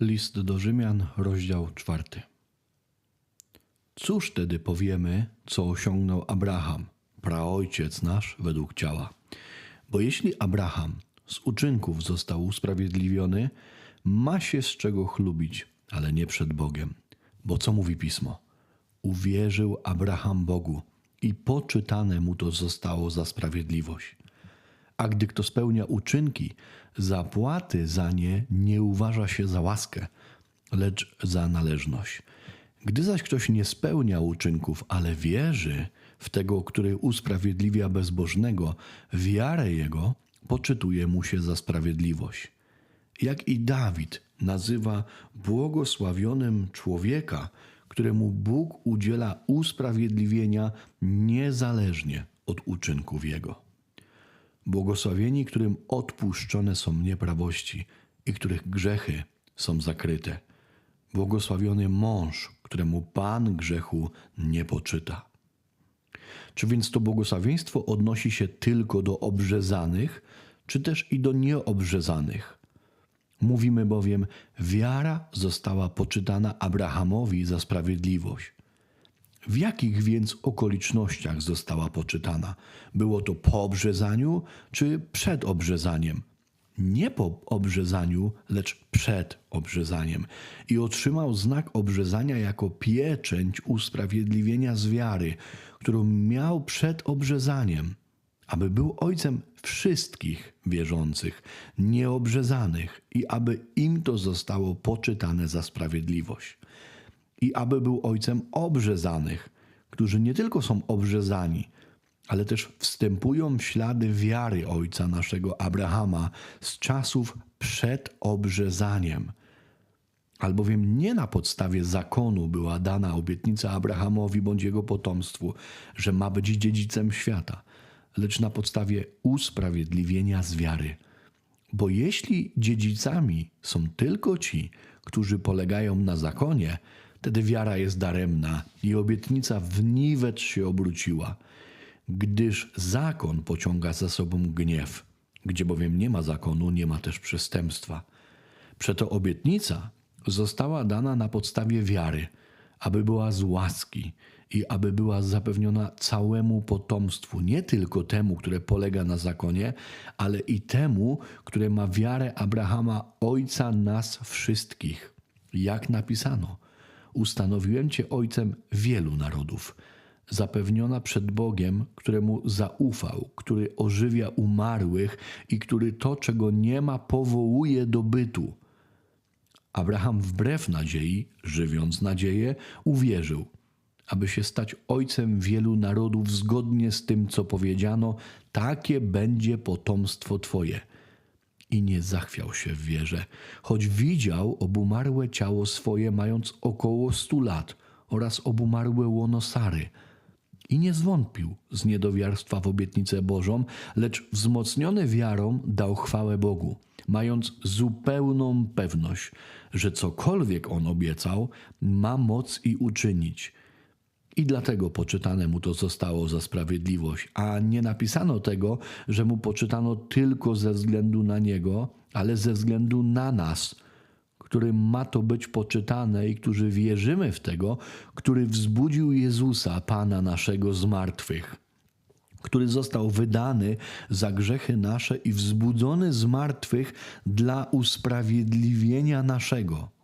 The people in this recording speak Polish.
List do Rzymian, rozdział czwarty. Cóż tedy powiemy, co osiągnął Abraham, praojciec nasz według ciała? Bo jeśli Abraham z uczynków został usprawiedliwiony, ma się z czego chlubić, ale nie przed Bogiem. Bo co mówi pismo? Uwierzył Abraham Bogu i poczytane mu to zostało za sprawiedliwość. A gdy kto spełnia uczynki, zapłaty za nie nie uważa się za łaskę, lecz za należność. Gdy zaś ktoś nie spełnia uczynków, ale wierzy w tego, który usprawiedliwia bezbożnego, wiarę jego poczytuje mu się za sprawiedliwość. Jak i Dawid nazywa błogosławionym człowieka, któremu Bóg udziela usprawiedliwienia niezależnie od uczynków jego. Błogosławieni, którym odpuszczone są nieprawości i których grzechy są zakryte. Błogosławiony mąż, któremu Pan grzechu nie poczyta. Czy więc to błogosławieństwo odnosi się tylko do obrzezanych, czy też i do nieobrzezanych? Mówimy bowiem, wiara została poczytana Abrahamowi za sprawiedliwość. W jakich więc okolicznościach została poczytana? Było to po obrzezaniu czy przed obrzezaniem? Nie po obrzezaniu, lecz przed obrzezaniem. I otrzymał znak obrzezania jako pieczęć usprawiedliwienia z wiary, którą miał przed obrzezaniem, aby był ojcem wszystkich wierzących, nieobrzezanych i aby im to zostało poczytane za sprawiedliwość i aby był ojcem obrzezanych, którzy nie tylko są obrzezani, ale też wstępują w ślady wiary ojca naszego Abrahama z czasów przed obrzezaniem. Albowiem nie na podstawie zakonu była dana obietnica Abrahamowi bądź jego potomstwu, że ma być dziedzicem świata, lecz na podstawie usprawiedliwienia z wiary. Bo jeśli dziedzicami są tylko ci, którzy polegają na zakonie, wtedy wiara jest daremna i obietnica w niwecz się obróciła, gdyż zakon pociąga za sobą gniew, gdzie bowiem nie ma zakonu, nie ma też przestępstwa. Przeto obietnica została dana na podstawie wiary, aby była z łaski i aby była zapewniona całemu potomstwu, nie tylko temu, które polega na zakonie, ale i temu, które ma wiarę Abrahama, ojca nas wszystkich. Jak napisano – ustanowiłem Cię ojcem wielu narodów, zapewniona przed Bogiem, któremu zaufał, który ożywia umarłych i który to, czego nie ma, powołuje do bytu. Abraham wbrew nadziei, żywiąc nadzieję, uwierzył, aby się stać ojcem wielu narodów zgodnie z tym, co powiedziano, takie będzie potomstwo Twoje – i nie zachwiał się w wierze, choć widział obumarłe ciało swoje, mając około stu lat, oraz obumarłe łono Sary. I nie zwątpił z niedowiarstwa w obietnicę Bożą, lecz wzmocniony wiarą dał chwałę Bogu, mając zupełną pewność, że cokolwiek on obiecał, ma moc i uczynić – i dlatego poczytane mu to zostało za sprawiedliwość, a nie napisano tego, że mu poczytano tylko ze względu na niego, ale ze względu na nas, którym ma to być poczytane i którzy wierzymy w tego, który wzbudził Jezusa, Pana naszego z martwych który został wydany za grzechy nasze i wzbudzony z martwych dla usprawiedliwienia naszego